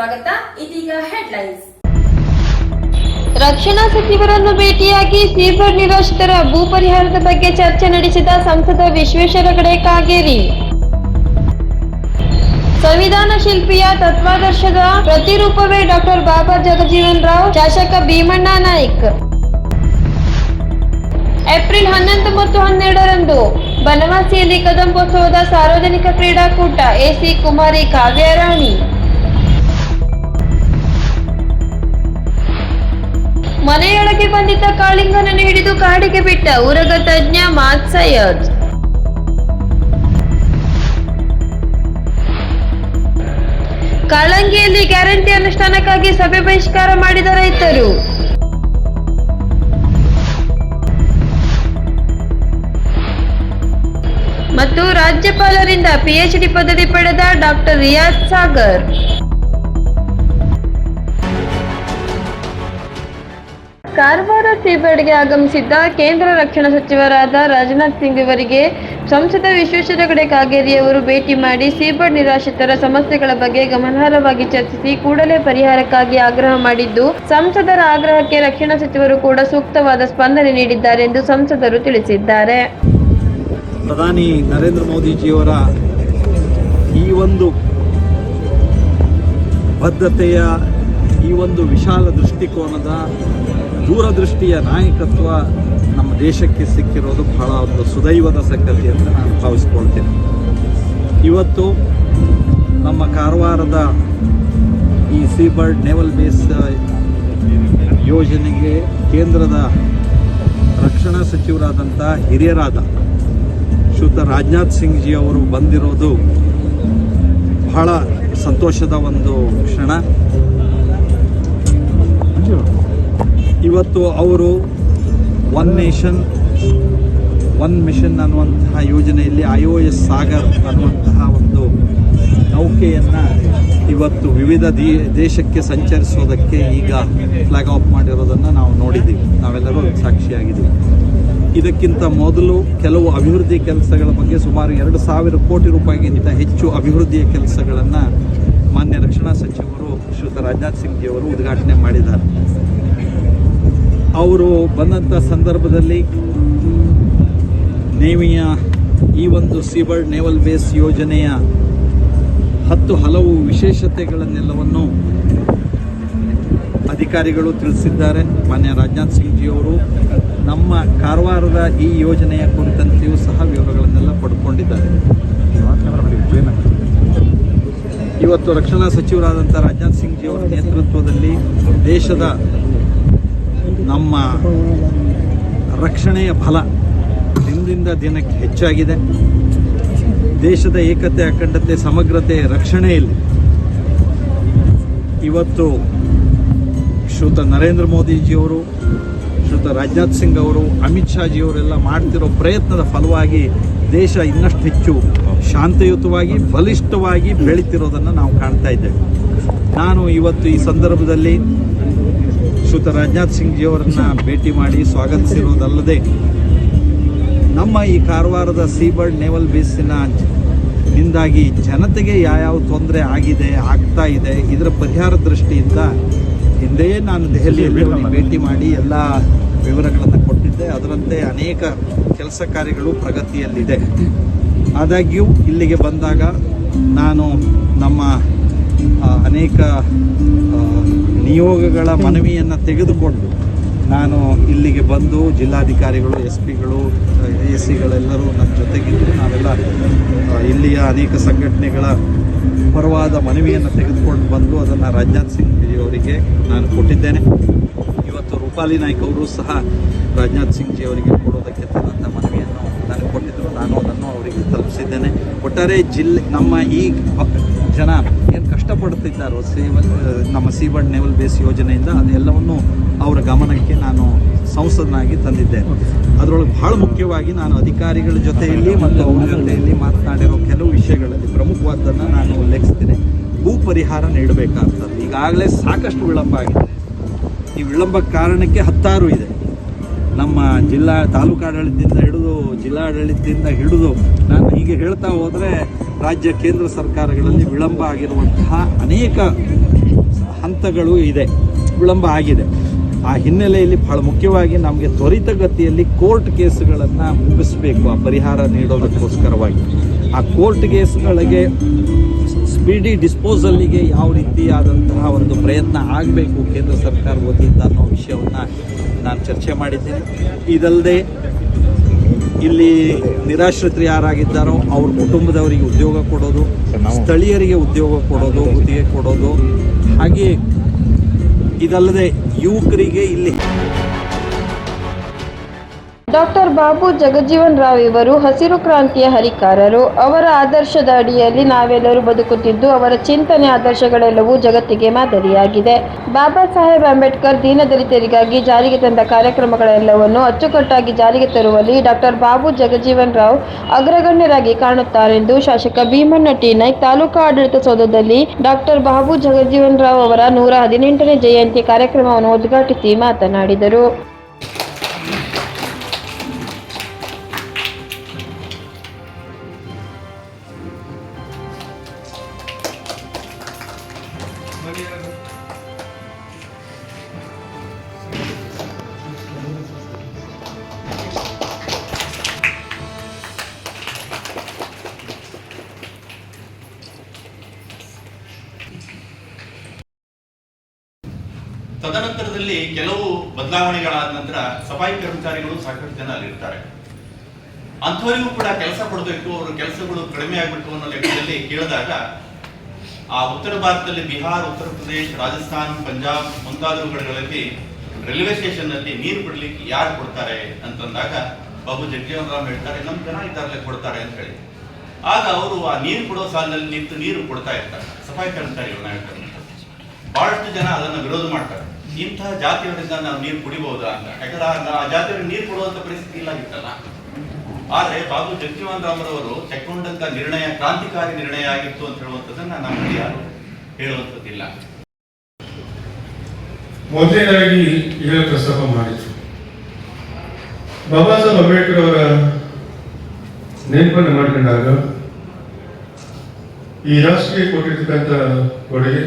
ಸ್ವಾಗತ. ಇದೀಗ ಹೆಡ್ಲೈನ್ಸ್ ರಕ್ಷಣಾ ಸಚಿವರನ್ನು ಭೇಟಿಯಾಗಿ ಸೀಬರ್ ನಿರಾಶ್ರಿತರ ಭೂ ಪರಿಹಾರದ ಬಗ್ಗೆ ಚರ್ಚೆ ನಡೆಸಿದ ಸಂಸದ ವಿಶ್ವೇಶ್ವರ ಹೆಗಡೆ ಕಾಗೇರಿ. ಸಂವಿಧಾನ ಶಿಲ್ಪಿಯ ತತ್ವಾದರ್ಶದ ಪ್ರತಿರೂಪವೇ ಡಾಕ್ಟರ್ ಬಾಬಾ ಜಗಜೀವನ್ ರಾವ್, ಶಾಸಕ ಭೀಮಣ್ಣ ನಾಯ್ಕ. ಏಪ್ರಿಲ್ ಹನ್ನೊಂದು ಮತ್ತು ಹನ್ನೆರಡರಂದು ಬನವಾಸಿಯಲ್ಲಿ ಕದಂಬೋತ್ಸವದ ಸಾರ್ವಜನಿಕ ಕ್ರೀಡಾಕೂಟ ಎಸಿ ಕುಮಾರಿ ಕಾವ್ಯರಾಣಿ. ಮನೆಯೊಳಗೆ ಬಂದಿದ್ದ ಕಾಳಿಂಗನನ್ನು ಹಿಡಿದು ಕಾಡಿಗೆ ಬಿಟ್ಟ ಉರಗ ತಜ್ಞ ಮಾತ್ ಸೈಯದ್ ಕಾಳಂಗಿಯಲ್ಲಿ ಗ್ಯಾರಂಟಿ ಅನುಷ್ಠಾನಕ್ಕಾಗಿ ಸಭೆ ಬಹಿಷ್ಕಾರ ಮಾಡಿದ ರೈತರು. ಮತ್ತು ರಾಜ್ಯಪಾಲರಿಂದ ಪಿಎಚ್ಡಿ ಪದವಿ ಪಡೆದ ಡಾಕ್ಟರ್ ರಿಯಾಜ್ ಸಾಗರ್. ಕಾರವಾರ ಸೀಬರ್ಡ್ಗೆ ಆಗಮಿಸಿದ್ದ ಕೇಂದ್ರ ರಕ್ಷಣಾ ಸಚಿವರಾದ ರಾಜನಾಥ್ ಸಿಂಗ್ ಅವರಿಗೆ ಸಂಸದ ವಿಶ್ವೇಶ್ವರ ಹೆಗಡೆ ಕಾಗೇರಿ ಅವರು ಭೇಟಿ ಮಾಡಿ ಸೀಬರ್ಡ್ ನಿರಾಶ್ರಿತರ ಸಮಸ್ಯೆಗಳ ಬಗ್ಗೆ ಗಮನಾರ್ಹವಾಗಿ ಚರ್ಚಿಸಿ ಕೂಡಲೇ ಪರಿಹಾರಕ್ಕಾಗಿ ಆಗ್ರಹ ಮಾಡಿದ್ದು, ಸಂಸದರ ಆಗ್ರಹಕ್ಕೆ ರಕ್ಷಣಾ ಸಚಿವರು ಕೂಡ ಸೂಕ್ತವಾದ ಸ್ಪಂದನೆ ನೀಡಿದ್ದಾರೆ ಎಂದು ಸಂಸದರು ತಿಳಿಸಿದ್ದಾರೆ. ಪ್ರಧಾನಿ ನರೇಂದ್ರ ಮೋದಿಜಿಯವರ ಈ ಒಂದು ಬದ್ಧತೆಯ ಈ ಒಂದು ವಿಶಾಲ ದೃಷ್ಟಿಕೋನದ ದೂರದೃಷ್ಟಿಯ ನಾಯಕತ್ವ ನಮ್ಮ ದೇಶಕ್ಕೆ ಸಿಕ್ಕಿರೋದು ಬಹಳ ಒಂದು ಸುದೈವದ ಸಂಗತಿ ಅಂತ ನಾನು ಭಾವಿಸ್ಕೊಳ್ತೀನಿ. ಇವತ್ತು ನಮ್ಮ ಕಾರವಾರದ ಈ ಸೀಬರ್ಡ್ ನೇವಲ್ ಬೇಸ್ ಯೋಜನೆಗೆ ಕೇಂದ್ರದ ರಕ್ಷಣಾ ಸಚಿವರಾದಂಥ ಹಿರಿಯರಾದ ಶ್ರೀಯುತ ರಾಜನಾಥ್ ಸಿಂಗ್ ಜಿ ಅವರು ಬಂದಿರೋದು ಬಹಳ ಸಂತೋಷದ ಒಂದು ಕ್ಷಣ. ಇವತ್ತು ಅವರು ಒನ್ ನೇಷನ್ ಒನ್ ಮಿಷನ್ ಅನ್ನುವಂತಹ ಯೋಜನೆಯಲ್ಲಿ ಐ ಒ ಎಸ್ ಸಾಗರ್ ಅನ್ನುವಂತಹ ಒಂದು ನೌಕೆಯನ್ನು ಇವತ್ತು ವಿವಿಧ ದೇ, ದೇಶಕ್ಕೆ ಸಂಚರಿಸೋದಕ್ಕೆ ಈಗ ಫ್ಲಾಗ್ ಆಫ್ ಮಾಡಿರೋದನ್ನು ನಾವು ನೋಡಿದ್ದೀವಿ. ನಾವೆಲ್ಲರೂ ಸಾಕ್ಷಿಯಾಗಿದ್ದೀವಿ. ಇದಕ್ಕಿಂತ ಮೊದಲು ಕೆಲವು ಅಭಿವೃದ್ಧಿ ಕೆಲಸಗಳ ಬಗ್ಗೆ ಸುಮಾರು ಎರಡು ಸಾವಿರ ಕೋಟಿ ರೂಪಾಯಿಗಿಂತ ಹೆಚ್ಚು ಅಭಿವೃದ್ಧಿಯ ಕೆಲಸಗಳನ್ನು ಮಾನ್ಯ ರಕ್ಷಣಾ ಸಚಿವರು ಶ್ರೀಯುತ ರಾಜನಾಥ್ ಸಿಂಗ್ ಜಿ ಅವರು ಉದ್ಘಾಟನೆ ಮಾಡಿದ್ದಾರೆ. ಅವರು ಬಂದಂಥ ಸಂದರ್ಭದಲ್ಲಿ ನೇವಿಯ ಈ ಒಂದು ಸೀಬರ್ಡ್ ನೇವಲ್ ಬೇಸ್ ಯೋಜನೆಯ ಹತ್ತು ಹಲವು ವಿಶೇಷತೆಗಳನ್ನೆಲ್ಲವನ್ನು ಅಧಿಕಾರಿಗಳು ತಿಳಿಸಿದ್ದಾರೆ. ಮಾನ್ಯ ರಾಜನಾಥ್ ಸಿಂಗ್ ಜಿ ಅವರು ನಮ್ಮ ಕಾರವಾರದ ಈ ಯೋಜನೆಯ ಕುರಿತಂತೆಯೂ ಸಹ ವಿವರಗಳನ್ನೆಲ್ಲ ಪಡ್ಕೊಂಡಿದ್ದಾರೆ. ಇವತ್ತು ರಕ್ಷಣಾ ಸಚಿವರಾದಂಥ ರಾಜನಾಥ್ ಸಿಂಗ್ ಜಿಯವರ ನೇತೃತ್ವದಲ್ಲಿ ದೇಶದ ನಮ್ಮ ರಕ್ಷಣೆಯ ಫಲ ದಿನದಿಂದ ದಿನಕ್ಕೆ ಹೆಚ್ಚಾಗಿದೆ. ದೇಶದ ಏಕತೆ, ಅಖಂಡತೆ, ಸಮಗ್ರತೆ ರಕ್ಷಣೆಯಲ್ಲಿ ಇವತ್ತು ಶ್ರೀಯುತ ನರೇಂದ್ರ ಮೋದಿಜಿಯವರು ಶ್ರೀಯುತ ರಾಜನಾಥ್ ಸಿಂಗ್ ಅವರು, ಅಮಿತ್ ಶಾ ಜಿಯವರೆಲ್ಲ ಮಾಡ್ತಿರೋ ಪ್ರಯತ್ನದ ಫಲವಾಗಿ ದೇಶ ಇನ್ನಷ್ಟು ಹೆಚ್ಚು ಶಾಂತಿಯುತವಾಗಿ, ಬಲಿಷ್ಠವಾಗಿ ಬೆಳೀತಿರೋದನ್ನು ನಾವು ಕಾಣ್ತಾ ಇದ್ದೇವೆ. ನಾನು ಇವತ್ತು ಈ ಸಂದರ್ಭದಲ್ಲಿ ಶ್ರೀಯುತ ರಾಜನಾಥ್ ಸಿಂಗ್ ಜಿಯವರನ್ನ ಭೇಟಿ ಮಾಡಿ ಸ್ವಾಗತಿಸಿರುವುದಲ್ಲದೆ ನಮ್ಮ ಈ ಕಾರವಾರದ ಸೀಬರ್ಡ್ ನೇವಲ್ ಬೇಸಿನ ನಿಂದಾಗಿ ಜನತೆಗೆ ಯಾವ್ಯಾವ ತೊಂದರೆ ಆಗಿದೆ ಆಗ್ತಾ ಇದೆ ಇದರ ಪರಿಹಾರ ದೃಷ್ಟಿಯಿಂದ ಹಿಂದೆಯೇ ನಾನು ದೆಹಲಿಯಲ್ಲಿ ಭೇಟಿ ಮಾಡಿ ಎಲ್ಲ ವಿವರಗಳನ್ನು ಕೊಟ್ಟಿದ್ದೆ. ಅದರಂತೆ ಅನೇಕ ಕೆಲಸ ಕಾರ್ಯಗಳು ಪ್ರಗತಿಯಲ್ಲಿದೆ. ಆದಾಗ್ಯೂ ಇಲ್ಲಿಗೆ ಬಂದಾಗ ನಾನು ನಮ್ಮ ಅನೇಕ ನಿಯೋಗಗಳ ಮನವಿಯನ್ನು ತೆಗೆದುಕೊಂಡು ನಾನು ಇಲ್ಲಿಗೆ ಬಂದು ಜಿಲ್ಲಾಧಿಕಾರಿಗಳು ಎಸ್ ಪಿಗಳು ಎ ಸಿಗಳೆಲ್ಲರೂ ನನ್ನ ಜೊತೆಗಿದ್ದು ನಾವೆಲ್ಲ ಇಲ್ಲಿಯ ಅನೇಕ ಸಂಘಟನೆಗಳ ಪರವಾದ ಮನವಿಯನ್ನು ತೆಗೆದುಕೊಂಡು ಬಂದು ಅದನ್ನು ರಾಜನಾಥ್ ಸಿಂಗ್ ಜಿ ಅವರಿಗೆ ನಾನು ಕೊಟ್ಟಿದ್ದೇನೆ. ಇವತ್ತು ರೂಪಾಲಿ ನಾಯ್ಕ್ ಅವರು ಸಹ ರಾಜನಾಥ್ ಸಿಂಗ್ ಜಿ ಅವರಿಗೆ ಕೊಡೋದಕ್ಕೆ ತನ್ನಂಥ ಮನವಿಯನ್ನು ನಾನು ಕೊಟ್ಟಿದ್ದರು ನಾನು ಅದನ್ನು ಅವರಿಗೆ ತಲುಪಿಸಿದ್ದೇನೆ. ಒಟ್ಟಾರೆ ಜಿಲ್ಲೆ ನಮ್ಮ ಈ ಜನ ಏನು ಕಷ್ಟಪಡುತ್ತಿದ್ದಾರೋ ಸೇವ ನಮ್ಮ ಸೀಬರ್ಡ್ ನೇವಲ್ ಬೇಸ್ ಯೋಜನೆಯಿಂದ ಅದೆಲ್ಲವನ್ನು ಅವರ ಗಮನಕ್ಕೆ ನಾನು ಸಂಸದನಾಗಿ ತಂದಿದ್ದೆ ಅದರೊಳಗೆ ಬಹಳ ಮುಖ್ಯವಾಗಿ ನಾನು ಅಧಿಕಾರಿಗಳ ಜೊತೆಯಲ್ಲಿ ಮತ್ತು ಅವರ ಜೊತೆಯಲ್ಲಿ ಮಾತನಾಡಿರೋ ಕೆಲವು ವಿಷಯಗಳಲ್ಲಿ ಪ್ರಮುಖವಾದ್ದನ್ನು ನಾನು ಉಲ್ಲೇಖಿಸ್ತೀನಿ. ಭೂ ಪರಿಹಾರ ನೀಡಬೇಕಾಗ್ತದೆ. ಈಗಾಗಲೇ ಸಾಕಷ್ಟು ವಿಳಂಬ ಆಗಿದೆ. ಈ ವಿಳಂಬ ಕಾರಣಕ್ಕೆ ಹತ್ತಾರು ಇದೆ. ನಮ್ಮ ಜಿಲ್ಲಾ ತಾಲೂಕಾಡಳಿತದಿಂದ ಹಿಡಿದು ಜಿಲ್ಲಾಡಳಿತದಿಂದ ಹಿಡಿದು ನಾನು ಹೀಗೆ ಹೇಳ್ತಾ ಹೋದರೆ ರಾಜ್ಯ ಕೇಂದ್ರ ಸರ್ಕಾರಗಳಲ್ಲಿ ವಿಳಂಬ ಆಗಿರುವಂತಹ ಅನೇಕ ಹಂತಗಳು ಇದೆ. ವಿಳಂಬ ಆಗಿದೆ. ಆ ಹಿನ್ನೆಲೆಯಲ್ಲಿ ಬಹಳ ಮುಖ್ಯವಾಗಿ ನಮಗೆ ತ್ವರಿತಗತಿಯಲ್ಲಿ ಕೋರ್ಟ್ ಕೇಸುಗಳನ್ನು ಮುಗಿಸಬೇಕು. ಆ ಪರಿಹಾರ ನೀಡೋದಕ್ಕೋಸ್ಕರವಾಗಿ. ಆ ಕೋರ್ಟ್ ಕೇಸ್ಗಳಿಗೆ ಸ್ಪೀಡಿ ಡಿಸ್ಪೋಸಲ್ಲಿಗೆ ಯಾವ ರೀತಿಯಾದಂತಹ ಒಂದು ಪ್ರಯತ್ನ ಆಗಬೇಕು ಕೇಂದ್ರ ಸರ್ಕಾರ ವತಿಯಿಂದ ಅನ್ನೋ ವಿಷಯವನ್ನು ನಾನು ಚರ್ಚೆ ಮಾಡಿದ್ದೇನೆ. ಇದಲ್ಲದೆ ಇಲ್ಲಿ ನಿರಾಶ್ರಿತರು ಯಾರಾಗಿದ್ದಾರೋ ಅವ್ರ ಕುಟುಂಬದವರಿಗೆ ಉದ್ಯೋಗ ಕೊಡೋದು, ಸ್ಥಳೀಯರಿಗೆ ಉದ್ಯೋಗ ಕೊಡೋದು ಗುತ್ತಿಗೆ ಕೊಡೋದು. ಹಾಗೆಯೇ ಇದಲ್ಲದೆ ಯುವಕರಿಗೆ ಇಲ್ಲಿ ಡಾಕ್ಟರ್ ಬಾಬು ಜಗಜೀವನ್ ರಾವ್ ಇವರು ಹಸಿರು ಕ್ರಾಂತಿಯ ಹರಿಕಾರರು. ಅವರ ಆದರ್ಶದ ಅಡಿಯಲ್ಲಿ ನಾವೆಲ್ಲರೂ ಬದುಕುತ್ತಿದ್ದು, ಅವರ ಚಿಂತನೆ ಆದರ್ಶಗಳೆಲ್ಲವೂ ಜಗತ್ತಿಗೆ ಮಾದರಿಯಾಗಿದೆ. ಬಾಬಾ ಸಾಹೇಬ್ ಅಂಬೇಡ್ಕರ್ ದೀನದಲಿತರಿಗಾಗಿ ಜಾರಿಗೆ ತಂದ ಕಾರ್ಯಕ್ರಮಗಳೆಲ್ಲವನ್ನು ಅಚ್ಚುಕಟ್ಟಾಗಿ ಜಾರಿಗೆ ತರುವಲ್ಲಿ ಡಾಕ್ಟರ್ ಬಾಬು ಜಗಜೀವನ್ ರಾವ್ ಅಗ್ರಗಣ್ಯರಾಗಿ ಕಾಣುತ್ತಾರೆಂದು ಶಾಸಕ ಭೀಮಣ್ಣ ಟಿ ನಾಯ್ಕ್ ತಾಲೂಕಾ ಆಡಳಿತ ಸೌಧದಲ್ಲಿ ಡಾಕ್ಟರ್ ಬಾಬು ಜಗಜೀವನ್ ರಾವ್ ಅವರ ನೂರ ಹದಿನೆಂಟನೇ ಜಯಂತಿ ಕಾರ್ಯಕ್ರಮವನ್ನು ಉದ್ಘಾಟಿಸಿ ಮಾತನಾಡಿದರು. ಅಂಥವರಿಗೂ ಕೂಡ ಕೆಲಸ ಕೊಡಬೇಕು, ಅವರ ಕೆಲಸಗಳು ಕಡಿಮೆ ಆಗ್ಬಿಟ್ಟು ಅನ್ನೋ ಲೆಕ್ಕದಲ್ಲಿ ಕೇಳಿದಾಗ, ಆ ಉತ್ತರ ಭಾರತದಲ್ಲಿ ಬಿಹಾರ್, ಉತ್ತರ ಪ್ರದೇಶ, ರಾಜಸ್ಥಾನ್, ಪಂಜಾಬ್ ಮುಂತಾದವುಗಳಲ್ಲಿ ರೈಲ್ವೆ ಸ್ಟೇಷನ್ನಲ್ಲಿ ನೀರು ಬಿಡ್ಲಿಕ್ಕೆ ಯಾರು ಕೊಡ್ತಾರೆ ಅಂತಂದಾಗ ಬಾಬು ಜಗಜೀವನ್ ರಾಮ್ ಹೇಳ್ತಾರೆ, ನಮ್ ಜನ ಇದ್ದಾರಲ್ಲೇ ಕೊಡ್ತಾರೆ ಅಂತ ಹೇಳಿ. ಆಗ ಅವರು ಆ ನೀರು ಕೊಡೋ ಸಾಲಿನಲ್ಲಿ ನಿಂತು ನೀರು ಕೊಡ್ತಾ ಇರ್ತಾರೆ. ಸಫಾಯಿ ಕರ್ಮಚಾರಿಗಳನ್ನ ಹೇಳ್ತಾರೆ. ಬಹಳಷ್ಟು ಜನ ಅದನ್ನ ವಿರೋಧ ಮಾಡ್ತಾರೆ. ಇಂತಹ ಜಾತಿಯವರಿಂದ ನಾವು ನೀರು ಕುಡಿಬಹುದಾ ಅಂತ. ಯಾಕಂದ್ರೆ ಆ- ಜಾತಿಯವರಿಗೆ ನೀರು ಕೊಡುವಂತ ಪರಿಸ್ಥಿತಿ ಇಲ್ಲಾಗಿತ್ತಲ್ಲ ಆದ್ರೆ ಬಾಬು ಜಗಜೀವನ್ ರಾಮರವರು ತೆಕ್ಕೊಂಡಂತ ನಿರ್ಣಯ, ಕ್ರಾಂತಿಕಾರಿ ನಿರ್ಣಯ ಆಗಿತ್ತು ಅಂತ ಹೇಳುವಂಥದ್ದನ್ನ ನಮ್ಮಲ್ಲಿ ಯಾರು ಹೇಳುವಂಥದ್ದಿಲ್ಲ. ಮೊದಲನೇದಾಗಿ ಹೇಳ ಪ್ರಸ್ತಾಪ ಮಾಡಿದ್ರು. ಬಾಬಾ ಸಾಹೇಬ್ ಅಂಬೇಡ್ಕರ್ ಅವರ ನೆನಪನ್ನು ಮಾಡಿಕೊಂಡಾಗ ಈ ರಾಷ್ಟ್ರೀಯ ಕೊಟ್ಟಿರ್ತಕ್ಕಂಥ ಕೊಡುಗೆ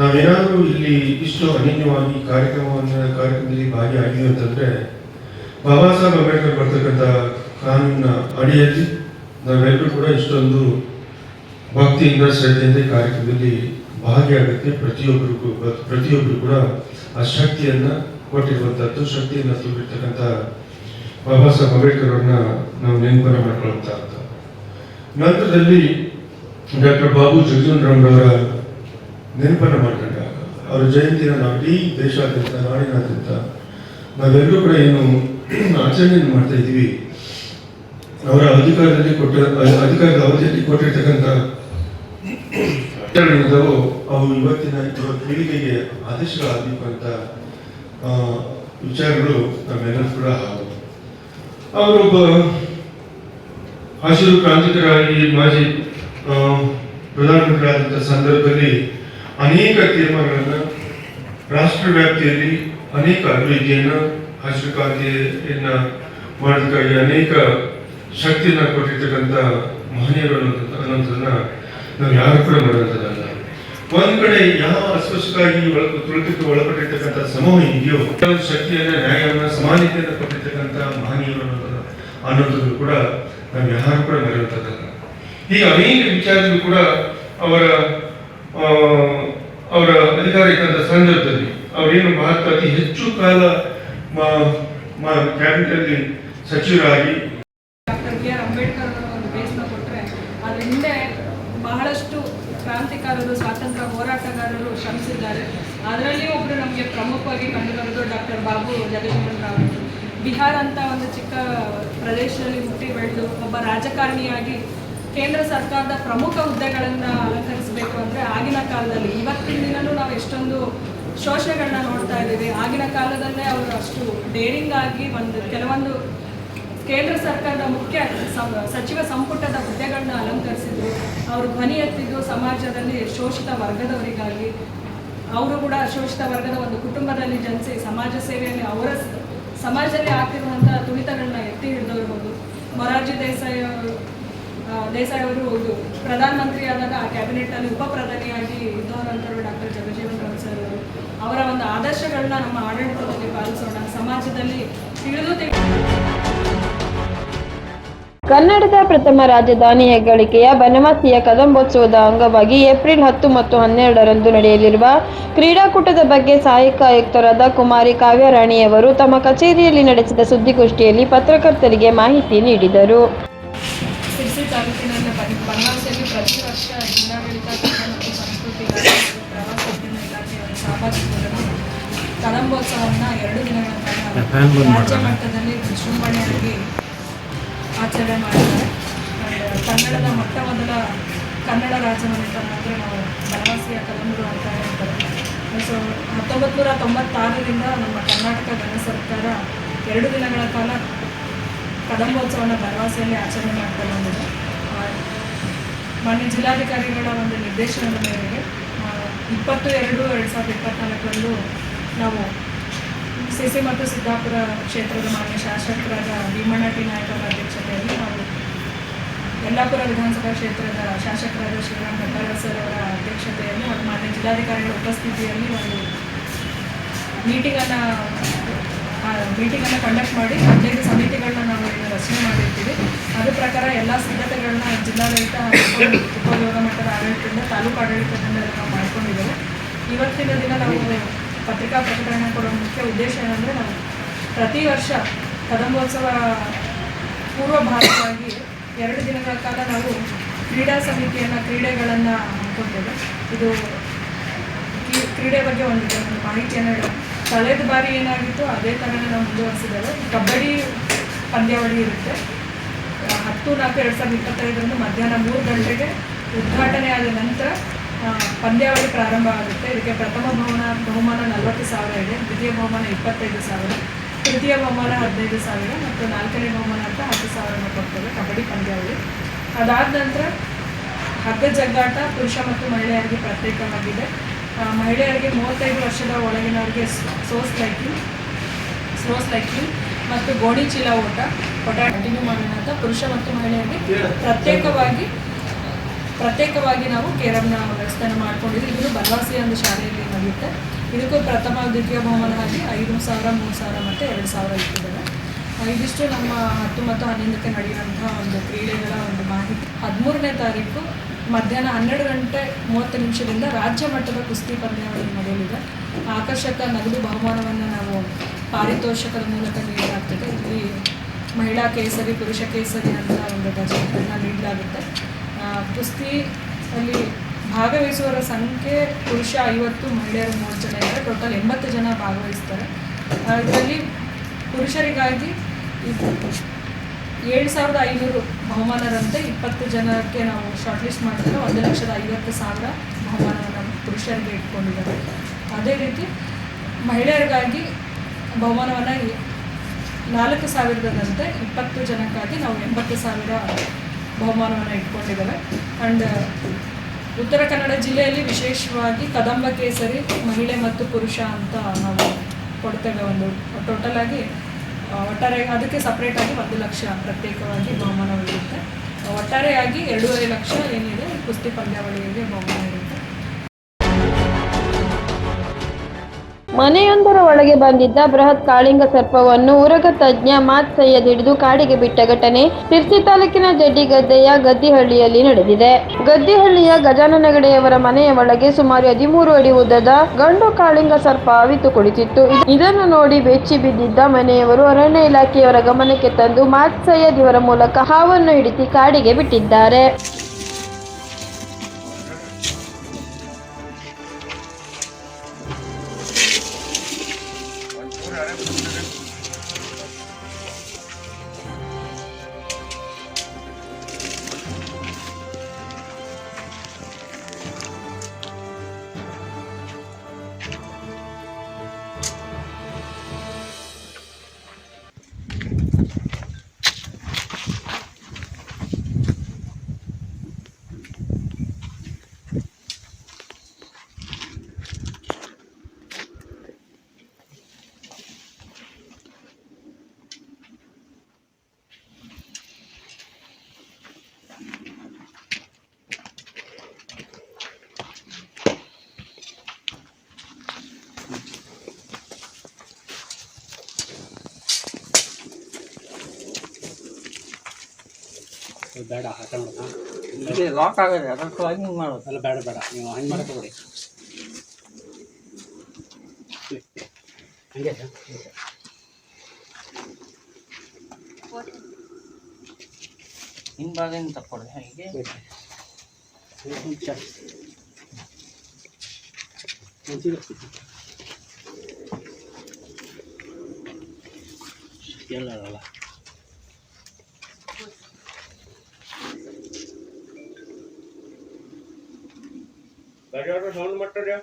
ನಾವೇನಾದರೂ ಇಲ್ಲಿ ಇಷ್ಟು ಅನನ್ಯವಾಗಿ ಕಾರ್ಯಕ್ರಮವನ್ನು ಕಾರ್ಯಕ್ರಮದಲ್ಲಿ ಭಾಗಿಯಾಗಿದ್ದೀವಿ ಅಂತಂದ್ರೆ, ಬಾಬಾ ಸಾಹೇಬ್ ಅಂಬೇಡ್ಕರ್ ಬರ್ತಕ್ಕಂಥ ಕಾನೂನಿನ ಅಡಿಯಲ್ಲಿ ನಾವೆಲ್ಲರೂ ಕೂಡ ಇಷ್ಟೊಂದು ಭಕ್ತಿಯಿಂದ ಶ್ರದ್ಧೆಯಿಂದ ಕಾರ್ಯಕ್ರಮದಲ್ಲಿ ಭಾಗಿಯಾಗುತ್ತೆ ಪ್ರತಿಯೊಬ್ಬರಿಗೂ ಪ್ರತಿಯೊಬ್ಬರು ಕೂಡ ಆ ಶಕ್ತಿಯನ್ನು ಕೊಟ್ಟಿರುವಂಥದ್ದು ಶಕ್ತಿಯನ್ನು ತುಂಬಿರ್ತಕ್ಕಂಥ ಬಾಬಾ ಸಾಹೇಬ್ ಅಂಬೇಡ್ಕರ್ ಅವ್ರನ್ನ ನಾವು ನೆನಪನ್ನ ಮಾಡ್ಕೊಳ್ತಾ ಅಂತ ನಂತರದಲ್ಲಿ ಡಾಕ್ಟರ್ ಬಾಬು ಜಗಜೀವನ್ ರಾಮ್ರವರ ನೆನಪನ್ನ ಮಾಡ್ಕೊಂಡಾಗ ಅವರ ಜಯಂತಿನ ನಾವು ಇಡೀ ದೇಶಾದ್ಯಂತ, ನಾಡಿನಾದ್ಯಂತ ನಾವೆಲ್ಲರೂ ಕೂಡ ಏನು ಆಚರಣೆಯನ್ನು ಮಾಡ್ತಾ ಇದ್ದೀವಿ. ಅವರ ಅಧಿಕಾರದಲ್ಲಿ ಕೊಟ್ಟ ಅಧಿಕಾರದ ಅವಧಿಯಲ್ಲಿ ಕೊಟ್ಟಿರ್ತಕ್ಕಂಥ ಅವು ಇವತ್ತಿನ ಪೀಳಿಗೆಗೆ ಆದೇಶಗಳಾಗಬೇಕು ಅಂತ ವಿಚಾರಗಳು ನಮ್ಮೆಲ್ಲರೂ ಕೂಡ ಹಾಗು. ಅವರೊಬ್ಬ ಹಸಿರು ಕ್ರಾಂತಿಕರಾಗಿ ಮಾಜಿ ಪ್ರಧಾನಮಂತ್ರಿಗಳಾದಂಥ ಸಂದರ್ಭದಲ್ಲಿ ಅನೇಕ ತೀರ್ಮಾನಗಳನ್ನು ರಾಷ್ಟ್ರ ವ್ಯಾಪ್ತಿಯಲ್ಲಿ ಅನೇಕ ಅಭಿವೃದ್ಧಿಯನ್ನು ಹಸಿರು ಕ್ರಾಂತಿಯನ್ನು ಮಾಡೋದಕ್ಕಾಗಿ ಅನೇಕ ಶಕ್ತಿಯನ್ನ ಕೊಟ್ಟಿರ್ತಕ್ಕಂಥ ಮಹನೀಯರು ಅನ್ನೋದನ್ನ ನಾವು ಯಾರು ಕೂಡ ಮಾಡುವಂಥದ್ದಲ್ಲ ಒಂದ್ ಕಡೆ ಯಾವ ಅಸ್ಪೃಶ್ಯವಾಗಿ ಒಳ ತುಳಿತಕ್ಕೆ, ಒಳಪಟ್ಟಿರ್ತಕ್ಕಂಥ ಸಮೂಹ ಇದೆಯೋ ಶಕ್ತಿಯನ್ನ, ನ್ಯಾಯವನ್ನ, ಸಮಾನತೆಯನ್ನ ಕೊಟ್ಟಿರ್ತಕ್ಕಂಥ ಮಹನೀಯರು ಅನ್ನೋದನ್ನ ಅನ್ನೋದನ್ನು ಕೂಡ ನಾವು ಯಾರು ಕೂಡ ಮರೆಯುವಂಥದ್ದಲ್ಲ ಈಗ ಅನೇಕ ವಿಚಾರಗಳು ಕೂಡ ಅವರ ಅವರ ಅಧಿಕಾರ ಇದ್ದಂಥ ಸಂದರ್ಭದಲ್ಲಿ ಅವರೇನು ಭಾರತ ಅತಿ ಹೆಚ್ಚು ಕಾಲ ಕ್ಯಾಬಿನೆಟ್ ಸಚಿವರಾಗಿ ಡಾಕ್ಟರ್ ಬಿ ಆರ್ ಅಂಬೇಡ್ಕರ್ ಅವರ ಒಂದು ಬೇಸ್ನ ಕೊಟ್ಟರೆ ಅದ್ರ ಹಿಂದೆ ಬಹಳಷ್ಟು ಕ್ರಾಂತಿಕಾರರು ಸ್ವಾತಂತ್ರ್ಯ ಹೋರಾಟಗಾರರು ಶ್ರಮಿಸಿದ್ದಾರೆ. ಅದರಲ್ಲಿ ಒಬ್ಬರು ನಮಗೆ ಪ್ರಮುಖವಾಗಿ ಕಂಡುಬರೋದು ಡಾಕ್ಟರ್ ಬಾಬು ಜಗಜೀವನ್ ರಾವ್. ಬಿಹಾರ ಅಂತ ಒಂದು ಚಿಕ್ಕ ಪ್ರದೇಶದಲ್ಲಿ ಹುಟ್ಟಿ ಬೆಳೆದು ಒಬ್ಬ ರಾಜಕಾರಣಿಯಾಗಿ ಕೇಂದ್ರ ಸರ್ಕಾರದ ಪ್ರಮುಖ ಹುದ್ದೆಗಳನ್ನು ಅಲಂಕರಿಸಬೇಕು ಅಂದರೆ ಆಗಿನ ಕಾಲದಲ್ಲಿ. ಇವತ್ತಿನ ದಿನನೂ ನಾವು ಎಷ್ಟೊಂದು ಶೋಷಣೆಗಳನ್ನ ನೋಡ್ತಾ ಇದ್ದೀವಿ. ಆಗಿನ ಕಾಲದಲ್ಲೇ ಅವರು ಅಷ್ಟು ಡೇರಿಂಗ್ ಆಗಿ ಒಂದು ಕೆಲವೊಂದು ಕೇಂದ್ರ ಸರ್ಕಾರದ ಮುಖ್ಯ ಸಚಿವ ಸಂಪುಟದ ಹುದ್ದೆಗಳನ್ನ ಅಲಂಕರಿಸಿದ್ರು. ಅವರು ಧ್ವನಿ ಎತ್ತಿದ್ದು ಸಮಾಜದಲ್ಲಿ ಶೋಷಿತ ವರ್ಗದವರಿಗಾಗಿ. ಅವರು ಕೂಡ ಶೋಷಿತ ವರ್ಗದ ಒಂದು ಕುಟುಂಬದಲ್ಲಿ ಜನಿಸಿ ಸಮಾಜ ಸೇವೆಯಲ್ಲಿ ಅವರ ಸಮಾಜದಲ್ಲಿ ಆಗ್ತಿರುವಂಥ ತುಳಿತಗಳನ್ನ ಎತ್ತಿ ಹಿಡಿದಿರ್ಬೋದು ಮೊರಾರ್ಜಿ ದೇಸಾಯಿ ಅವರು ದೇಸಾಯಿ ಅವರು ಇದು ಪ್ರಧಾನಮಂತ್ರಿ ಆದಾಗ ಆ ಕ್ಯಾಬಿನೆಟ್ನಲ್ಲಿ ಉಪ ಪ್ರಧಾನಿಯಾಗಿ ಇದ್ದವರಂತರು ಡಾಕ್ಟರ್ ಜಗಜೀವನ್ ರಾಮ್ ಸರ್ ಅವರು. ಅವರ ಒಂದು ಆದರ್ಶಗಳನ್ನ ನಮ್ಮ ಆಡಳಿತದಲ್ಲಿ ಪಾಲಿಸೋಣ. ಸಮಾಜದಲ್ಲಿ ತಿಳಿದು ತಿಳಿ ಕನ್ನಡದ ಪ್ರಥಮ ರಾಜಧಾನಿ ಹೆಗ್ಗಳಿಕೆಯ ಬನವಾಸಿಯ ಕದಂಬೋತ್ಸವದ ಅಂಗವಾಗಿ ಏಪ್ರಿಲ್ ಹತ್ತು ಮತ್ತು ಹನ್ನೆರಡರಂದು ನಡೆಯಲಿರುವ ಕ್ರೀಡಾಕೂಟದ ಬಗ್ಗೆ ಸಹಾಯಕ ಆಯುಕ್ತರಾದ ಕುಮಾರಿ ಕಾವ್ಯರಾಣಿಯವರು ತಮ್ಮ ಕಚೇರಿಯಲ್ಲಿ ನಡೆಸಿದ ಸುದ್ದಿಗೋಷ್ಠಿಯಲ್ಲಿ ಪತ್ರಕರ್ತರಿಗೆ ಮಾಹಿತಿ ನೀಡಿದರು. ಕದಂಬೋತ್ಸವವನ್ನು ಎರಡು ದಿನಗಳ ಸಂಸ್ಕೃತಿ ಇಲಾಖೆ ಆಚರಣೆ ಮಾಡಿದ್ದಾರೆ. ಕನ್ನಡದ ಮೊಟ್ಟ ಮೊದಲ ಕನ್ನಡ ರಾಜಮನೆ ಅಂದರೆ ನಾವು ಬನವಾಸಿಯ ಕಲಂಬರು ಅಂತ ಹೇಳ್ತಾರೆ ಸೊ ಹತ್ತೊಂಬತ್ತು ನೂರ ತೊಂಬತ್ತಾರರಿಂದ ನಮ್ಮ ಕರ್ನಾಟಕ ಗಣ ಸರ್ಕಾರ ಎರಡು ದಿನಗಳ ಕಾಲ ಕದಂಬೋತ್ಸವನ ಬನವಾಸಿಯಲ್ಲಿ ಆಚರಣೆ ಮಾಡ್ತಾ ಬಂದಿದೆ. ಮಾನ್ಯ ಜಿಲ್ಲಾಧಿಕಾರಿಗಳ ಒಂದು ನಿರ್ದೇಶನದ ಮೇರೆಗೆ ಇಪ್ಪತ್ತು ಎರಡು ಎರಡು ಸಾವಿರದ ಇಪ್ಪತ್ನಾಲ್ಕರಂದು ನಾವು ಸಿಸಿ ಮತ್ತು ಸಿದ್ದಾಪುರ ಕ್ಷೇತ್ರದ ಮಾನ್ಯ ಶಾಸಕರಾದ ಭೀಮಣ್ಣ ಟಿ ನಾಯಕರ ಅಧ್ಯಕ್ಷತೆಯಲ್ಲಿ ನಾವು ಯಲ್ಲಾಪುರ ವಿಧಾನಸಭಾ ಕ್ಷೇತ್ರದ ಶಾಸಕರಾದ ಶ್ರೀರಾಮ್ ಭಟ್ಟಾರ ಸರ್ ಅವರ ಅಧ್ಯಕ್ಷತೆಯಲ್ಲಿ ಹಾಗೂ ಮಾನ್ಯ ಜಿಲ್ಲಾಧಿಕಾರಿಗಳ ಉಪಸ್ಥಿತಿಯಲ್ಲಿ ಒಂದು ಮೀಟಿಂಗನ್ನು ಮೀಟಿಂಗನ್ನು ಕಂಡಕ್ಟ್ ಮಾಡಿ ಹದಿನೈದು ಸಮಿತಿಗಳನ್ನ ನಾವು ಈಗ ರಚನೆ ಮಾಡಿರ್ತೀವಿ. ಅದರ ಪ್ರಕಾರ ಎಲ್ಲ ಸಿದ್ಧತೆಗಳನ್ನ ಜಿಲ್ಲಾಡಳಿತ ಹಾಗೂ ಉಪಯೋಗ ಮಟ್ಟದ ಆಡಳಿತದಿಂದ ತಾಲೂಕು ಆಡಳಿತದಿಂದ ನಾವು ಮಾಡ್ಕೊಂಡಿದ್ದೇವೆ. ಇವತ್ತಿನ ದಿನ ನಾವು ಪತ್ರಿಕಾ ಪ್ರಕಟಣೆ ಕೊಡೋ ಮುಖ್ಯ ಉದ್ದೇಶ ಏನಂದರೆ ನಾವು ಪ್ರತಿ ವರ್ಷ ಕದಂಬೋತ್ಸವ ಪೂರ್ವಭಾವಿಯಾಗಿ ಎರಡು ದಿನಗಳ ಕಾಲ ನಾವು ಕ್ರೀಡಾ ಸಮಿತಿಯನ್ನು, ಕ್ರೀಡೆಗಳನ್ನು ಹಮ್ಮಿಕೊಳ್ತೇವೆ ಇದು ಕ್ರೀ- ಕ್ರೀಡೆ ಬಗ್ಗೆ ಒಂದು ಮಾಹಿತಿಯನ್ನು ಕಳೆದ ಬಾರಿ ಏನಾಗಿತ್ತು, ಅದೇ ಥರನೇ ನಾವು ಮುಂದುವರಿಸಿದ್ದೇವೆ. ಕಬಡ್ಡಿ ಪಂದ್ಯಾವಳಿ ಇರುತ್ತೆ. ಹತ್ತು ನಾಲ್ಕು ಎರಡು ಸಾವಿರದ ಇಪ್ಪತ್ತೈದರಂದು ಮಧ್ಯಾಹ್ನ ಮೂರು ಗಂಟೆಗೆ ಉದ್ಘಾಟನೆ ಆದ ನಂತರ ಪಂದ್ಯಾವಳಿ ಪ್ರಾರಂಭ ಆಗುತ್ತೆ ಇದಕ್ಕೆ ಪ್ರಥಮ ಬಹುಮಾನ ಬಹುಮಾನ ನಲವತ್ತು ಸಾವಿರ ಇದೆ. ದ್ವಿತೀಯ ಬಹುಮಾನ ಇಪ್ಪತ್ತೈದು ಸಾವಿರ. ತೃತೀಯ ಬಹುಮಾನ ಹದಿನೈದು ಸಾವಿರ ಮತ್ತು ನಾಲ್ಕನೇ ಬಹುಮಾನ ಅಂತ ಹತ್ತು ಸಾವಿರನ ಕೊಡ್ತೇವೆ ಕಬಡ್ಡಿ ಪಂದ್ಯಾವಳಿ. ಅದಾದ ನಂತರ ಹಗ್ಗ ಜಗ್ಗಾಟ ಪುರುಷ ಮತ್ತು ಮಹಿಳೆಯರಿಗೆ ಪ್ರತ್ಯೇಕವಾಗಿದೆ. ಮಹಿಳೆಯರಿಗೆ ಮೂವತ್ತೈದು ವರ್ಷದ ಒಳಗಿನವರಿಗೆ ಸೋಸ್ ಸ್ಲೈಕಿಂಗ್ ಸೋಸ್ ಸ್ಲೈಕಿಂಗ್ ಮತ್ತು ಗೋಣಿ ಚೀಲ ಓಟ ಓಟ ಕಂಟಿನ್ಯೂ ಮಾಡೋಣ ಅಂತ ಪುರುಷ ಮತ್ತು ಮಹಿಳೆಯರಿಗೆ ಪ್ರತ್ಯೇಕವಾಗಿ ಪ್ರತ್ಯೇಕವಾಗಿ ನಾವು ಕೇರಂನ ವ್ಯವಸ್ಥೆಯನ್ನು ಮಾಡ್ಕೊಂಡಿದ್ವಿ. ಇದು ಬನವಾಸಿಯ ಒಂದು ಶಾಲೆಯಲ್ಲಿ ನಡೆಯುತ್ತೆ. ಇದಕ್ಕೂ ಪ್ರಥಮ ದ್ವಿತೀಯ ಬಹುಮಾನ ಆಗಿ ಐದು ಸಾವಿರ, ಮೂರು ಸಾವಿರ ಮತ್ತು ಎರಡು ಸಾವಿರ ಇಟ್ಟಿದ್ದಾರೆ. ಇದಿಷ್ಟು ನಮ್ಮ ಹತ್ತು ಮತ್ತು ಹನ್ನೊಂದಕ್ಕೆ ನಡೆಯುವಂತಹ ಒಂದು ಕ್ರೀಡೆಗಳ ಒಂದು ಮಾಹಿತಿ. ಹದಿಮೂರನೇ ತಾರೀಕು ಮಧ್ಯಾಹ್ನ ಹನ್ನೆರಡು ಗಂಟೆ ಮೂವತ್ತು ನಿಮಿಷದಿಂದ ರಾಜ್ಯ ಮಟ್ಟದ ಕುಸ್ತಿ ಪಂದ್ಯಾವಳಿ ನಡೆಯಲಿದೆ. ಆಕರ್ಷಕ ನಗದು ಬಹುಮಾನವನ್ನು ನಾವು ಪಾರಿತೋಷಕದ ಮೂಲಕ ನೀಡಲಾಗ್ತದೆ. ಇಲ್ಲಿ ಮಹಿಳಾ ಕೇಸರಿ, ಪುರುಷ ಕೇಸರಿ ಅಂತ ಒಂದು ಧ್ವಜಗಳನ್ನು ನೀಡಲಾಗುತ್ತೆ. ಆ, ಕುಸ್ತಿಯಲ್ಲಿ ಭಾಗವಹಿಸುವವರ ಸಂಖ್ಯೆ ಪುರುಷ ಐವತ್ತು ಮಹಿಳೆಯರು ಮೂರು ಜನ ಇದ್ದಾರೆ. ಟೋಟಲ್ ಎಂಬತ್ತು ಜನ ಭಾಗವಹಿಸ್ತಾರೆ. ಇದರಲ್ಲಿ ಪುರುಷರಿಗಾಗಿ ಏಳು ಸಾವಿರದ ಐನೂರು ಬಹುಮಾನರಂತೆ ಇಪ್ಪತ್ತು ಜನಕ್ಕೆ ನಾವು ಶಾರ್ಟ್ ಲಿಸ್ಟ್ ಮಾಡಿದ್ರೆ ಒಂದು ಲಕ್ಷದ ಐವತ್ತು ಸಾವಿರ ಬಹುಮಾನವನ್ನು ಪುರುಷರಿಗೆ ಇಟ್ಕೊಂಡಿದ್ದಾರೆ. ಅದೇ ರೀತಿ ಮಹಿಳೆಯರಿಗಾಗಿ ಬಹುಮಾನವನ್ನು ನಾಲ್ಕು ಸಾವಿರದಂತೆ ಇಪ್ಪತ್ತು ಜನಕ್ಕಾಗಿ ನಾವು ಎಂಬತ್ತು ಸಾವಿರ ಬಹುಮಾನವನ್ನು ಇಟ್ಕೊಂಡಿದ್ದಾರೆ. ಆ್ಯಂಡ್ ಉತ್ತರ ಕನ್ನಡ ಜಿಲ್ಲೆಯಲ್ಲಿ ವಿಶೇಷವಾಗಿ ಕದಂಬ ಕೇಸರಿ, ಮಹಿಳೆ ಮತ್ತು ಪುರುಷ ಅಂತ ನಾವು ಕೊಡ್ತೇವೆ ಒಂದು ಟೋಟಲ್ ಆಗಿ ಒಟ್ಟಾರೆ, ಅದಕ್ಕೆ ಸಪ್ರೇಟಾಗಿ ಒಂದು ಲಕ್ಷ ಪ್ರತ್ಯೇಕವಾಗಿ ಬಹುಮಾನವಿರುತ್ತೆ. ಒಟ್ಟಾರೆಯಾಗಿ ಎರಡೂವರೆ ಲಕ್ಷ ಏನಿದೆ, ಕುಸ್ತಿ ಪಂದ್ಯಾವಳಿಯಲ್ಲಿ ಬಹುಮಾನ ಮನೆಯೊಂದರ ಒಳಗೆ ಬಂದಿದ್ದ ಬೃಹತ್ ಕಾಳಿಂಗ ಸರ್ಪವನ್ನು ಉರಗ ತಜ್ಞ ಮಾತ್ ಸೈಯದ್ ಹಿಡಿದು ಕಾಡಿಗೆ ಬಿಟ್ಟ ಘಟನೆ ಸಿರ್ಸಿ ತಾಲೂಕಿನ ಜಡ್ಡಿಗದ್ದೆಯ ಗದ್ದಿಹಳ್ಳಿಯಲ್ಲಿ ನಡೆದಿದೆ. ಗದ್ದಿಹಳ್ಳಿಯ ಗಜಾನನಗಡೆಯವರ ಮನೆಯ ಒಳಗೆ ಸುಮಾರು ಹದಿಮೂರು ಅಡಿ ಉದ್ದದ ಗಂಡು ಕಾಳಿಂಗ ಸರ್ಪ ಅವಿತು ಕುಳಿತಿತ್ತು. ಇದನ್ನು ನೋಡಿ ಬೆಚ್ಚಿ ಬಿದ್ದಿದ್ದ ಮನೆಯವರು ಅರಣ್ಯ ಇಲಾಖೆಯವರ ಗಮನಕ್ಕೆ ತಂದು ಮಾತ್ ಸೈಯದ್ ಇವರ ಮೂಲಕ ಹಾವನ್ನು ಹಿಡಿಸಿ ಕಾಡಿಗೆ ಬಿಟ್ಟಿದ್ದಾರೆ. ಬೇಡ ಹಠ ಮಾಡೋಣ ಲಾಕ್ ಆಗಿದೆ ಅದ್ರ ಸಲುವಾಗಿ ಹಿಂಗೆ ಮಾಡೋದು ಅಲ್ಲ ಬೇಡ ಬೇಡ ನೀವು ಹಂಗೆ ಹೋಗ್ರಿ ಹಂಗೆ ಹಿಂಭಾಗದಿಂದ ತಕ್ಕೊಡಿ ಹೀಗೆ. ಎಲ್ಲಲ್ಲ ಸೌಂಡ್ ಮಾಡ್ತಾರೆ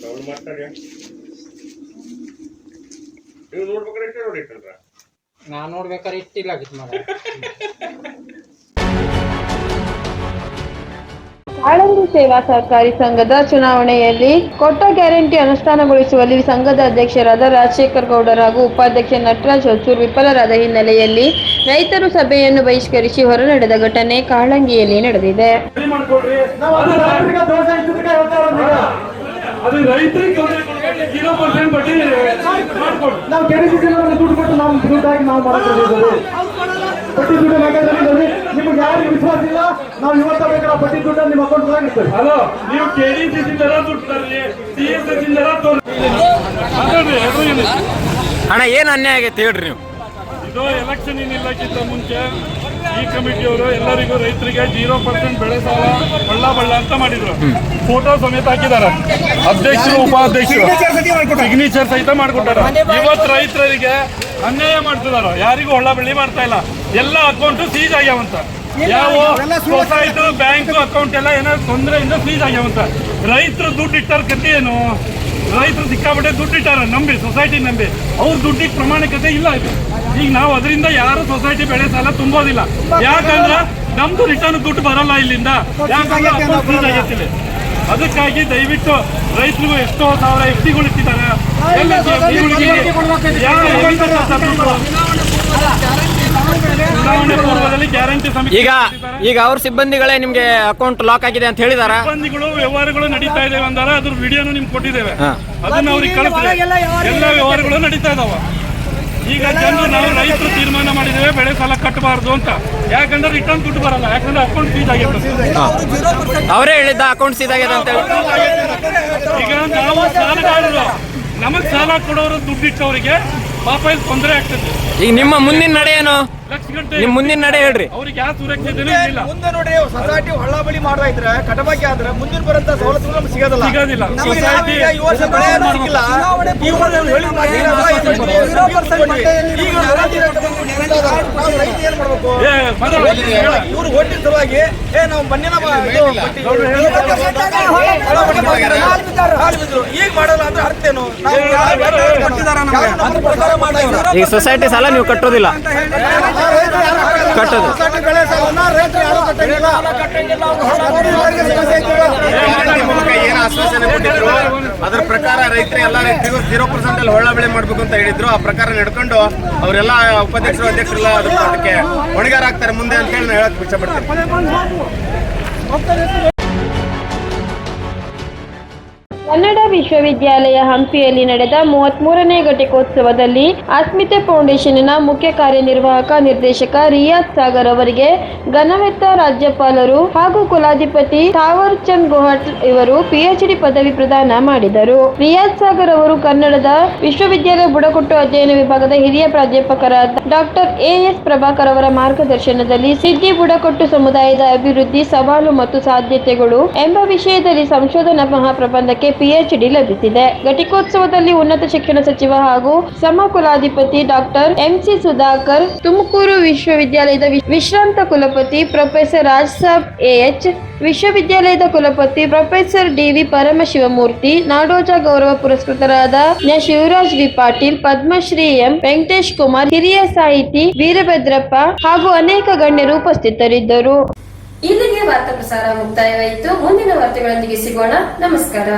ಸೌಂಡ್ ಮಾಡ್ತಾರೆ ನೀವು ನೋಡ್ಬೇಕಾರೆ ಇಟ್ಟೆ ನೋಡಿ ಇಟ್ಟಲ್ರ ನಾ ನೋಡ್ಬೇಕಾದ್ರೆ ಇಟ್ಟಿಲ್ಲ ಆಗಿತ್ತು ಮಾಡ ಆಳಂದಿ ಸೇವಾ ಸಹಕಾರಿ ಸಂಘದ ಚುನಾವಣೆಯಲ್ಲಿ ಕೊಟ್ಟ ಗ್ಯಾರಂಟಿ ಅನುಷ್ಠಾನಗೊಳಿಸುವಲ್ಲಿ ಸಂಘದ ಅಧ್ಯಕ್ಷರಾದ ರಾಜಶೇಖರ್ ಗೌಡರ್ ಹಾಗೂ ಉಪಾಧ್ಯಕ್ಷ ನಟರಾಜ್ ಹೊಸೂರ್ ವಿಫಲರಾದ ಹಿನ್ನೆಲೆಯಲ್ಲಿ ರೈತರು ಸಭೆಯನ್ನು ಬಹಿಷ್ಕರಿಸಿ ಹೊರ ನಡೆದ ಘಟನೆ ಕಾಳಂಗಿಯಲ್ಲಿ ನಡೆದಿದೆ. ಅದು ರೈತರಿಗೆ ಜೀರೋ ಪರ್ಸೆಂಟ್ ಬಡ್ಡಿ ನಾವು ಕೆಡಿಸಿ ದುಡ್ಡು ಕೊಟ್ಟು ನಾವು ದುಡ್ಡಾಗಿ ನಾವು ಮಾಡಬಹುದು ಬಡ್ಡಿ ದುಡ್ಡು ನಗರದಲ್ಲಿ ನಿಮ್ಗೆ ಯಾರಿಗೆ ವಿಶ್ವಾಸ ಇಲ್ಲ? ನಾವು ಇವತ್ತ ಬೇಕಾದ ಬಟ್ಟಿ ದುಡ್ಡು ನಿಮ್ಮ ಅಕೌಂಟ್ ಇರ್ತೇವೆ ಹಲೋ ನೀವು ಕೆಡಿಸಿ ಡಿ ದರ ದುಡ್ಡು ತರ್ಲಿ ಸಿ ಎಸ್ ಎಸ್ ದರ? ಅಣ್ಣ ಏನ್ ಅನ್ಯಾಯ ಆಗೈತೆ ಹೇಳ್ರಿ ನೀವು? ಇದು ಎಲೆಕ್ಷನ್ ಏನಿಲ್ಲ ಮುಂಚೆ. ಈ ಕಮಿಟಿಯವರು ಎಲ್ಲರಿಗೂ ರೈತರಿಗೆ ಜೀರೋ ಪರ್ಸೆಂಟ್ ಬೆಳೆ ಸಾಲ ಬಳ್ಳ ಬಳ್ಳ ಅಂತ ಮಾಡಿದ್ರು. ಫೋಟೋ ಸಮೇತ ಹಾಕಿದ್ದಾರೆ. ಅಧ್ಯಕ್ಷರು ಉಪಾಧ್ಯಕ್ಷರು. ಸಿಗ್ನೇಚರ್ ಸಹಿತ ಮಾಡ್ಕೊಟ್ಟಾರ. ಇವತ್ತು ರೈತರಿಗೆ ಅನ್ಯಾಯ ಮಾಡ್ತಿದಾರ. ಯಾರಿಗೂ ಹೊಳ್ಳ ಬೆಳ್ಳಿ ಮಾಡ್ತಾ ಇಲ್ಲ. ಎಲ್ಲ ಅಕೌಂಟ್ ಸೀಜ್ ಆಗ್ಯಾವಂತ. ಯಾವ ಸೊಸೈಟಿ ಬ್ಯಾಂಕ್ ಅಕೌಂಟ್ ಎಲ್ಲ ಏನಾದ್ರು ತೊಂದರೆಯಿಂದ ಸೀಜ್ ಆಗ್ಯಾವಂತ. ರೈತರು ದುಡ್ಡು ಇಟ್ಟಾರ ಕತೆ ಏನು? ರೈತರು ಸಿಕ್ಕಾಬಿಟ್ಟೆ ದುಡ್ಡು ಇಟ್ಟಾರ ನಂಬಿ ಸೊಸೈಟಿ ನಂಬಿ. ಅವ್ರ ದುಡ್ಡಿಗೆ ಪ್ರಮಾಣಿಕತೆ ಇಲ್ಲ ಇದು. ಈಗ ನಾವು ಅದರಿಂದ ಯಾರು ಸೊಸೈಟಿ ಬೆಳೆ ಸಾಲ ತುಂಬೋದಿಲ್ಲ ಯಾಕಂದ್ರೆ ನಮ್ದು ರಿಟರ್ನ್ ದುಡ್ಡು ಬರಲ್ಲ ಇಲ್ಲಿಂದ ಯಾಕಂದ್ರೆ ಅದಕ್ಕಾಗಿ ದಯವಿಟ್ಟು ರೈತರಿಗೂ ಎಷ್ಟೋ ಸಾವಿರ ಎಫ್ ಟಿಗಳು ಇಟ್ಟಿದ್ದಾರೆ ಈಗ ಈಗ ಅವ್ರ ಸಿಬ್ಬಂದಿಗಳೇ ನಿಮ್ಗೆ ಅಕೌಂಟ್ ಲಾಕ್ ಆಗಿದೆ ಅಂತ ಹೇಳಿದಾರ ಸಿಬ್ಬಂದಿಗಳು ವ್ಯವಹಾರಗಳು ನಡೀತಾ ಇದಾವೆ ಅಂದಾರ ಅದ್ರ ವಿಡಿಯೋನು ನಿಮ್ಗೆ ಕೊಟ್ಟಿದ್ದೇವೆ. ಅದನ್ನ ಅವ್ರಿಗೆ ಕಳಿಸಿದೆ ಎಲ್ಲ ವ್ಯವಹಾರಗಳು ನಡೀತಾ ಇದಾವ ಈಗ ಜನರು ನಾವು ರೈತರು ತೀರ್ಮಾನ ಮಾಡಿದ್ದೇವೆ ಬೆಳೆ ಸಾಲ ಕಟ್ಟಬಾರ್ದು ಅಂತ. ಯಾಕಂದ್ರೆ ರಿಟರ್ನ್ ದುಡ್ಡು ಬರಲ್ಲ. ಯಾಕಂದ್ರೆ ಅಕೌಂಟ್ ಫೀಸ್ ಆಗಿರ್ತದೆ. ಅವರೇ ಹೇಳಿದ್ದ ಅಕೌಂಟ್ ಸೀದಾಗಿದೆ ಅಂತ ಹೇಳಿ. ಈಗ ನಾವು ಸಾಲಗಾರರು ನಮಗ್ ಸಾಲ ಕೊಡೋರು ದುಡ್ಡು ಇಟ್ಟವರಿಗೆ ಪಾಪ ಇಲ್ಲಿ ತೊಂದರೆ ಆಗ್ತದೆ. ಈಗ ನಿಮ್ಮ ಮುಂದಿನ ನಡೆ ಏನು ನಿಮ್ ಮುಂದಿನ ನಡೆ ಹೇಳ್ರಿ. ಅವ್ರಿಗೆ ಯಾವ ಸುರಕ್ಷತೆ ಇಲ್ಲ ಮುಂದೆ ನೋಡಿ ಸೊಸೈಟಿ ಹೊಳ್ಳಾಬಳಿ ಮಾಡ್ತಾ ಇದ್ರೆ ಕಟಬಾಕಿ ಆದ್ರೆ ಮುಂದಿನ ಬರಂತ ಸವಲತ್ತುಗಳು ನಮ್ಗೆ ಸಿಗೋದಿಲ್ಲ. ಸಿಗೋದಿಲ್ಲ. ನಮಗೆ ಸೊಸೈಟಿ ಈ ವರ್ಷ ಬೆಳೆ ಏನು ಸಿಕ್ಕಿಲ್ಲ. ಈ ವರ್ಷ ಹೇಳಿ. ಇವ್ರು ಓಟಿನ ಸಲುವಾಗಿ ಏ ನಾವು ಮಣ್ಣಿನ. ಈಗ ಮಾಡಲ್ಲ ಅಂದ್ರೆ ಅರ್ಥೇನು ಈ ಸೊಸೈಟಿ ಸಾಲ ನೀವು ಕಟ್ಟೋದಿಲ್ಲ. ಕಟ್ಟೋದು. ಅದ್ರ ಪ್ರಕಾರ ರೈತರು ಎಲ್ಲ ರೈತರಿಗೂ ಜೀರೋ ಪರ್ಸೆಂಟ್ ಅಲ್ಲಿ ಹೊಳ್ಳ ಬೆಳೆ ಮಾಡ್ಬೇಕು ಅಂತ ಹೇಳಿದ್ರು. ಆ ಪ್ರಕಾರ ನಡ್ಕೊಂಡು ಅವರೆಲ್ಲ ಉಪಾಧ್ಯಕ್ಷರು, ಅಧ್ಯಕ್ಷರೆಲ್ಲ ಅದಕ್ಕೆ ಹೊಣೆಗಾರ ಆಗ್ತಾರೆ ಮುಂದೆ ಅಂತ ಹೇಳಿ ನಾನು ಹೇಳಕ್ ಇಷ್ಟಪಡ್ತೀನಿ. ಕನ್ನಡ ವಿಶ್ವವಿದ್ಯಾಲಯ ಹಂಪಿಯಲ್ಲಿ ನಡೆದ ಮೂವತ್ತ್ ಮೂರನೇ ಘಟಿಕೋತ್ಸವದಲ್ಲಿ ಅಸ್ಮಿತೆ ಫೌಂಡೇಶನ್ನ ಮುಖ್ಯ ಕಾರ್ಯನಿರ್ವಾಹಕ ನಿರ್ದೇಶಕ ರಿಯಾಜ್ ಸಾಗರ್ ಅವರಿಗೆ ಘನವೆತ್ತ ರಾಜ್ಯಪಾಲರು ಹಾಗೂ ಕುಲಾಧಿಪತಿ ಥಾವರ್ ಚಂದ್ ಗೋಹಟ್ ಇವರು ಪಿಎಚ್ಡಿ ಪದವಿ ಪ್ರದಾನ ಮಾಡಿದರು. ರಿಯಾಜ್ ಸಾಗರ್ ಅವರು ಕನ್ನಡದ ವಿಶ್ವವಿದ್ಯಾಲಯ ಬುಡಕಟ್ಟು ಅಧ್ಯಯನ ವಿಭಾಗದ ಹಿರಿಯ ಪ್ರಾಧ್ಯಾಪಕರಾದ ಡಾಕ್ಟರ್ ಎ ಎಸ್ ಪ್ರಭಾಕರ್ ಅವರ ಮಾರ್ಗದರ್ಶನದಲ್ಲಿ ಸಿದ್ಧಿ ಬುಡಕಟ್ಟು ಸಮುದಾಯದ ಅಭಿವೃದ್ಧಿ ಸವಾಲು ಮತ್ತು ಸಾಧ್ಯತೆಗಳು ಎಂಬ ವಿಷಯದಲ್ಲಿ ಸಂಶೋಧನಾ ಮಹಾಪ್ರಬಂಧಕ್ಕೆ ಪಿಎಚ್ಡಿ ಲಭಿಸಿದೆ. ಘಟಿಕೋತ್ಸವದಲ್ಲಿ ಉನ್ನತ ಶಿಕ್ಷಣ ಸಚಿವ ಹಾಗೂ ಸಮಕುಲಾಧಿಪತಿ ಡಾಕ್ಟರ್ ಎಂಸಿ ಸುಧಾಕರ್, ತುಮಕೂರು ವಿಶ್ವವಿದ್ಯಾಲಯದ ವಿಶ್ರಾಂತ ಕುಲಪತಿ ಪ್ರೊಫೆಸರ್ ರಾಜ್ ಸಾಬ್ ಎಎಚ್ ವಿಶ್ವವಿದ್ಯಾಲಯದ ಕುಲಪತಿ ಪ್ರೊಫೆಸರ್ ಡಿವಿ ಪರಮಶಿವಮೂರ್ತಿ, ನಾಡೋಜ ಗೌರವ ಪುರಸ್ಕೃತರಾದ ನ್ಯಾ ಶಿವರಾಜ್ ವಿ ಪಾಟೀಲ್, ಪದ್ಮಶ್ರೀ ಎಂ ವೆಂಕಟೇಶ್ ಕುಮಾರ್, ಹಿರಿಯ ಸಾಹಿತಿ ವೀರಭದ್ರಪ್ಪ ಹಾಗೂ ಅನೇಕ ಗಣ್ಯರು ಉಪಸ್ಥಿತರಿದ್ದರು. ಇಲ್ಲಿಗೆ ವಾರ್ತಾ ಪ್ರಸಾರ ಮುಕ್ತಾಯವಾಯಿತು. ಮುಂದಿನ ವಾರ್ತೆಗಳೊಂದಿಗೆ ಸಿಗೋಣ. ನಮಸ್ಕಾರ.